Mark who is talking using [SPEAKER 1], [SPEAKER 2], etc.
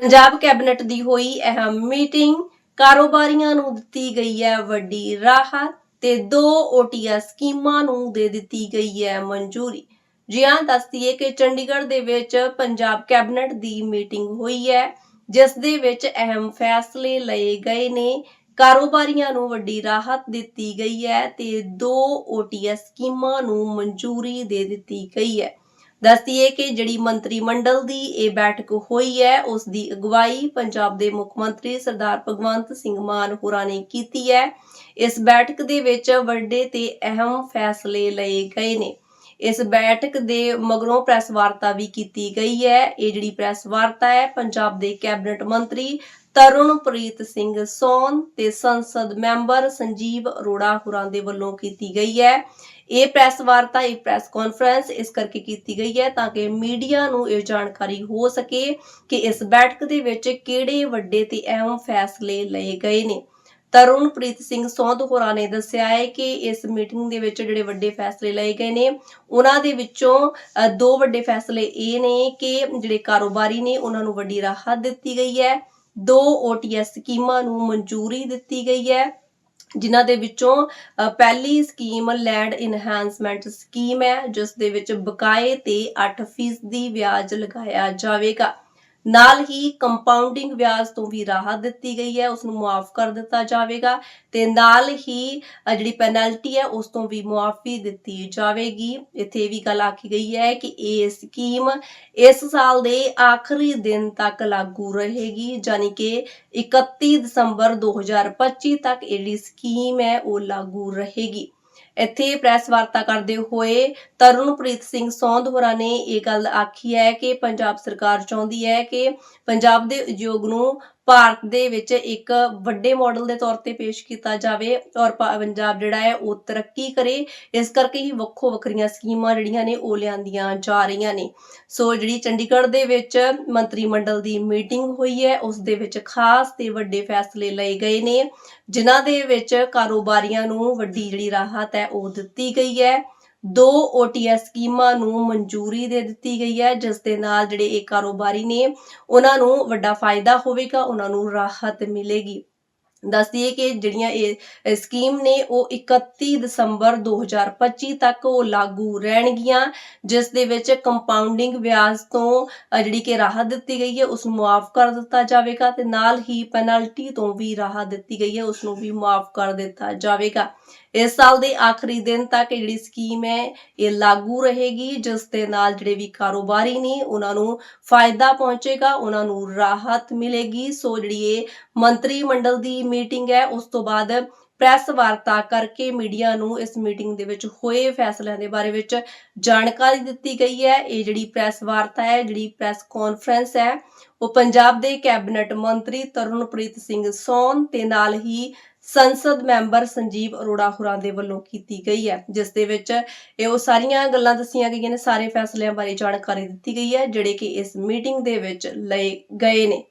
[SPEAKER 1] Punjab cabinet ਦੀ ਹੋਈ ਅਹਿਮ meeting ਕਾਰੋਬਾਰੀਆਂ ਨੂੰ ਦਿੱਤੀ ਗਈ ਹੈ ਵੱਡੀ ਰਾਹਤ ਤੇ ਦੋ ਓਟੀਐਸ ਸਕੀਮਾਂ ਨੂੰ ਦੇ ਦਿੱਤੀ ਗਈ ਹੈ ਮਨਜ਼ੂਰੀ। ਜੀ ਹਾਂ ਦੱਸਦੀਏ ਕਿ ਚੰਡੀਗੜ੍ਹ ਦੇ ਵਿੱਚ ਪੰਜਾਬ ਕੈਬਨਿਟ ਦੀ ਮੀਟਿੰਗ ਹੋਈ ਹੈ, ਜਿਸ ਦੇ ਵਿੱਚ ਅਹਿਮ ਫੈਸਲੇ ਲਏ ਗਏ ਨੇ। ਕਾਰੋਬਾਰੀਆਂ ਨੂੰ ਵੱਡੀ ਰਾਹਤ ਦਿੱਤੀ ਗਈ ਹੈ ਤੇ ਦੋ ਓਟੀਐਸ ਸਕੀਮਾਂ ਨੂੰ ਮਨਜ਼ੂਰੀ ਦੇ ਦਿੱਤੀ ਗਈ ਹੈ। ਦੱਸਦੀਏ ਕਿ ਜਿਹੜੀ ਮੰਤਰੀ ਮੰਡਲ ਦੀ ਇਹ ਬੈਠਕ ਹੋਈ ਹੈ, ਉਸ ਦੀ ਅਗਵਾਈ ਪੰਜਾਬ ਦੇ ਮੁੱਖ ਮੰਤਰੀ ਸਰਦਾਰ ਭਗਵੰਤ ਸਿੰਘ ਮਾਨ ਹੋਰਾਂ ਨੇ ਕੀਤੀ ਹੈ। ਇਸ ਬੈਠਕ ਦੇ ਵਿੱਚ ਵੱਡੇ ਤੇ ਅਹਿਮ ਫੈਸਲੇ ਲਏ ਗਏ ਨੇ। ਇਸ ਬੈਠਕ ਦੇ ਮਗਰੋਂ ਪ੍ਰੈਸ ਵਾਰਤਾ ਵੀ ਕੀਤੀ ਗਈ ਹੈ। ਇਹ ਜਿਹੜੀ ਪ੍ਰੈਸ ਵਾਰਤਾ ਹੈ, ਪੰਜਾਬ ਦੇ ਕੈਬਨਿਟ ਮੰਤਰੀ ਤਰੁਣਪ੍ਰੀਤ ਸਿੰਘ ਸੋਨ ਤੇ ਸੰਸਦ ਮੈਂਬਰ ਸੰਜੀਵ ਅਰੋੜਾ ਹੋਰਾਂ ਦੇ ਵੱਲੋਂ ਕੀਤੀ ਗਈ ਹੈ। ਇਹ ਪ੍ਰੈਸ ਵਾਰਤਾ, ਇਹ ਪ੍ਰੈਸ ਕਾਨਫਰੰਸ ਇਸ ਕਰਕੇ ਕੀਤੀ ਗਈ ਹੈ ਤਾਂ ਕਿ ਮੀਡੀਆ ਨੂੰ ਇਹ ਜਾਣਕਾਰੀ ਹੋ ਸਕੇ ਕਿ ਇਸ ਬੈਠਕ ਦੇ ਵਿੱਚ ਕਿਹੜੇ ਵੱਡੇ ਤੇ ਅਹਿਮ ਫੈਸਲੇ ਲਏ ਗਏ ਨੇ। ਤਰੁਣਪ੍ਰੀਤ ਸਿੰਘ ਸੌਂਦ ਹੋਰਾਂ ਨੇ ਦੱਸਿਆ ਹੈ ਕਿ ਇਸ ਮੀਟਿੰਗ ਦੇ ਵਿੱਚ ਜਿਹੜੇ ਵੱਡੇ ਫੈਸਲੇ ਲਏ ਗਏ ਨੇ, ਉਹਨਾਂ ਦੇ ਵਿੱਚੋਂ ਦੋ ਵੱਡੇ ਫੈਸਲੇ ਇਹ ਨੇ ਕਿ ਜਿਹੜੇ ਕਾਰੋਬਾਰੀ ਨੇ, ਉਹਨਾਂ ਨੂੰ ਵੱਡੀ ਰਾਹਤ ਦਿੱਤੀ ਗਈ ਹੈ। ਦੋ ਓਟੀਐਸ ਸਕੀਮਾਂ ਨੂੰ ਮਨਜ਼ੂਰੀ ਦਿੱਤੀ ਗਈ ਹੈ, ਜਿਨ੍ਹਾਂ ਦੇ ਵਿੱਚੋਂ ਪਹਿਲੀ ਸਕੀਮ ਲੈਂਡ ਇਨਹੈਂਸਮੈਂਟ ਸਕੀਮ ਹੈ, ਜਿਸ ਦੇ ਵਿੱਚ ਬਕਾਏ ਤੇ 8% ਵਿਆਜ ਲਗਾਇਆ ਜਾਵੇਗਾ। ਨਾਲ ਹੀ ਕੰਪਾਊਂਡਿੰਗ ਵਿਆਜ ਤੋਂ ਵੀ ਰਾਹਤ ਦਿੱਤੀ ਗਈ ਹੈ ਉਸ ਨੂੰ ਮੁਆਫ ਕਰ ਦਿੱਤਾ ਜਾਵੇਗਾ ਤੇ ਨਾਲ ਹੀ ਜਿਹੜੀ ਪੈਨਲਟੀ ਹੈ, ਉਸ ਤੋਂ ਵੀ ਮੁਆਫੀ ਦਿੱਤੀ ਜਾਵੇਗੀ। ਇੱਥੇ ਇਹ ਵੀ ਗੱਲ ਆਖੀ ਗਈ ਹੈ ਕਿ ਇਹ ਸਕੀਮ ਇਸ ਸਾਲ ਦੇ ਆਖਰੀ ਦਿਨ ਤੱਕ ਲਾਗੂ ਰਹੇਗੀ ਯਾਨੀ ਕਿ 31 ਦਸੰਬਰ 2025 ਤੱਕ ਇਹ ਜਿਹੜੀ ਸਕੀਮ ਹੈ, ਉਹ ਲਾਗੂ ਰਹੇਗੀ। ਇੱਥੇ ਪ੍ਰੈਸ ਵਾਰਤਾ ਕਰਦੇ ਹੋਏ ਤਰੁਣਪ੍ਰੀਤ ਸਿੰਘ ਸੌਂਦ ਹੋਰਾਂ ਨੇ ਇਹ ਗੱਲ ਆਖੀ ਹੈ ਕਿ ਪੰਜਾਬ ਸਰਕਾਰ ਚਾਹੁੰਦੀ ਹੈ ਕਿ ਪੰਜਾਬ ਦੇ ਉਦਯੋਗ ਨੂੰ ਭਾਰਤ ਦੇ ਵਿੱਚ ਇੱਕ ਵੱਡੇ ਮਾਡਲ ਦੇ ਤੌਰ ਤੇ ਪੇਸ਼ ਕੀਤਾ ਜਾਵੇ ਔਰ ਪੰਜਾਬ ਜਿਹੜਾ ਹੈ ਉਹ ਤਰੱਕੀ ਕਰੇ। ਇਸ ਕਰਕੇ ਹੀ ਵੱਖੋ ਵੱਖਰੀਆਂ ਸਕੀਮਾਂ ਜਿਹੜੀਆਂ ਨੇ ਉਹ ਲਿਆਂਦੀਆਂ ਜਾ ਰਹੀਆਂ ਨੇ। ਸੋ ਜਿਹੜੀ ਚੰਡੀਗੜ੍ਹ ਦੇ ਵਿੱਚ ਮੰਤਰੀ ਮੰਡਲ ਦੀ ਮੀਟਿੰਗ ਹੋਈ ਹੈ, ਉਸ ਦੇ ਵਿੱਚ ਖਾਸ ਤੇ ਵੱਡੇ ਫੈਸਲੇ ਲਏ ਗਏ ਨੇ, ਜਿਨ੍ਹਾਂ ਦੇ ਵਿੱਚ ਕਾਰੋਬਾਰੀਆਂ ਨੂੰ ਵੱਡੀ ਜਿਹੜੀ ਰਾਹਤ ਹੈ ਉਹ ਦਿੱਤੀ ਗਈ ਹੈ। ਦੋ ਓਟੀਐਸ ਸਕੀਮਾਂ ਨੂੰ ਮਨਜ਼ੂਰੀ ਦੇ ਦਿੱਤੀ ਗਈ ਹੈ, ਜਿਸ ਦੇ ਨਾਲ ਜਿਹੜੇ ਇਹ ਕਾਰੋਬਾਰੀ ਨੇ, ਉਹਨਾਂ ਨੂੰ ਵੱਡਾ ਫਾਇਦਾ ਹੋਵੇਗਾ, ਉਹਨਾਂ ਨੂੰ ਰਾਹਤ ਮਿਲੇਗੀ। ਦੱਸਦੀਏ ਕਿ ਜਿਹੜੀਆਂ ਇਹ ਸਕੀਮ ਨੇ ਉਹ 31 ਦਸੰਬਰ 2025 ਤੱਕ ਉਹ ਲਾਗੂ ਰਹਿਣਗੀਆਂ, ਜਿਸ ਦੇ ਵਿੱਚ ਕੰਪਾਊਂਡਿੰਗ ਵਿਆਜ ਤੋਂ ਜਿਹੜੀ ਕਿ ਰਾਹਤ ਦਿੱਤੀ ਗਈ ਹੈ ਉਸ ਨੂੰ ਮੁਆਫ ਕਰ ਦਿੱਤਾ ਜਾਵੇਗਾ ਤੇ ਨਾਲ ਹੀ ਪੈਨਲਟੀ ਤੋਂ ਵੀ ਰਾਹਤ ਦਿੱਤੀ ਗਈ ਹੈ ਉਸ ਨੂੰ ਵੀ ਮਾਫ਼ ਕਰ ਦਿੱਤਾ ਜਾਵੇਗਾ। ਇਸ ਸਾਲ ਦੇ ਆਖਰੀ ਦਿਨ ਤੱਕ ਜਿਹੜੀ ਸਕੀਮ ਹੈ ਇਹ ਲਾਗੂ ਰਹੇਗੀ, ਜਿਸ ਦੇ ਨਾਲ ਜਿਹੜੇ ਵੀ ਕਾਰੋਬਾਰੀ ਨੇ, ਉਹਨਾਂ ਨੂੰ ਫਾਇਦਾ ਪਹੁੰਚੇਗਾ, ਉਹਨਾਂ ਨੂੰ ਰਾਹਤ ਮਿਲੇਗੀ। ਸੋ ਜਿਹੜੀ ਇਹ ਮੰਤਰੀ ਮੰਡਲ ਦੀ ਮੀਟਿੰਗ ਹੈ, ਉਸ ਤੋਂ ਬਾਅਦ ਪ੍ਰੈਸ ਵਾਰਤਾ ਕਰਕੇ ਮੀਡੀਆ ਨੂੰ ਇਸ ਮੀਟਿੰਗ ਦੇ ਵਿੱਚ ਹੋਏ ਫੈਸਲਿਆਂ ਦੇ ਬਾਰੇ ਵਿੱਚ ਜਾਣਕਾਰੀ ਦਿੱਤੀ ਗਈ ਹੈ। ਇਹ ਜਿਹੜੀ ਪ੍ਰੈਸ ਵਾਰਤਾ ਹੈ, ਜਿਹੜੀ ਪ੍ਰੈਸ ਕਾਨਫਰੰਸ ਹੈ, ਉਹ ਪੰਜਾਬ ਦੇ ਕੈਬਨਿਟ ਮੰਤਰੀ ਤਰਨਪ੍ਰੀਤ ਸਿੰਘ ਸੋਨ ਤੇ ਨਾਲ ਹੀ ਸੰਸਦ ਮੈਂਬਰ ਸੰਜੀਵ ਅਰੋੜਾ ਹੋਰਾਂ ਦੇ ਵੱਲੋਂ ਕੀਤੀ ਗਈ ਹੈ, ਜਿਸ ਦੇ ਵਿੱਚ ਇਹ ਉਹ ਸਾਰੀਆਂ ਗੱਲਾਂ ਦੱਸੀਆਂ ਗਈਆਂ ਨੇ, ਸਾਰੇ ਫੈਸਲਿਆਂ ਬਾਰੇ ਜਾਣਕਾਰੀ ਦਿੱਤੀ ਗਈ ਹੈ, ਜਿਹੜੇ ਕਿ ਇਸ ਮੀਟਿੰਗ ਦੇ ਵਿੱਚ ਲਏ ਗਏ ਨੇ।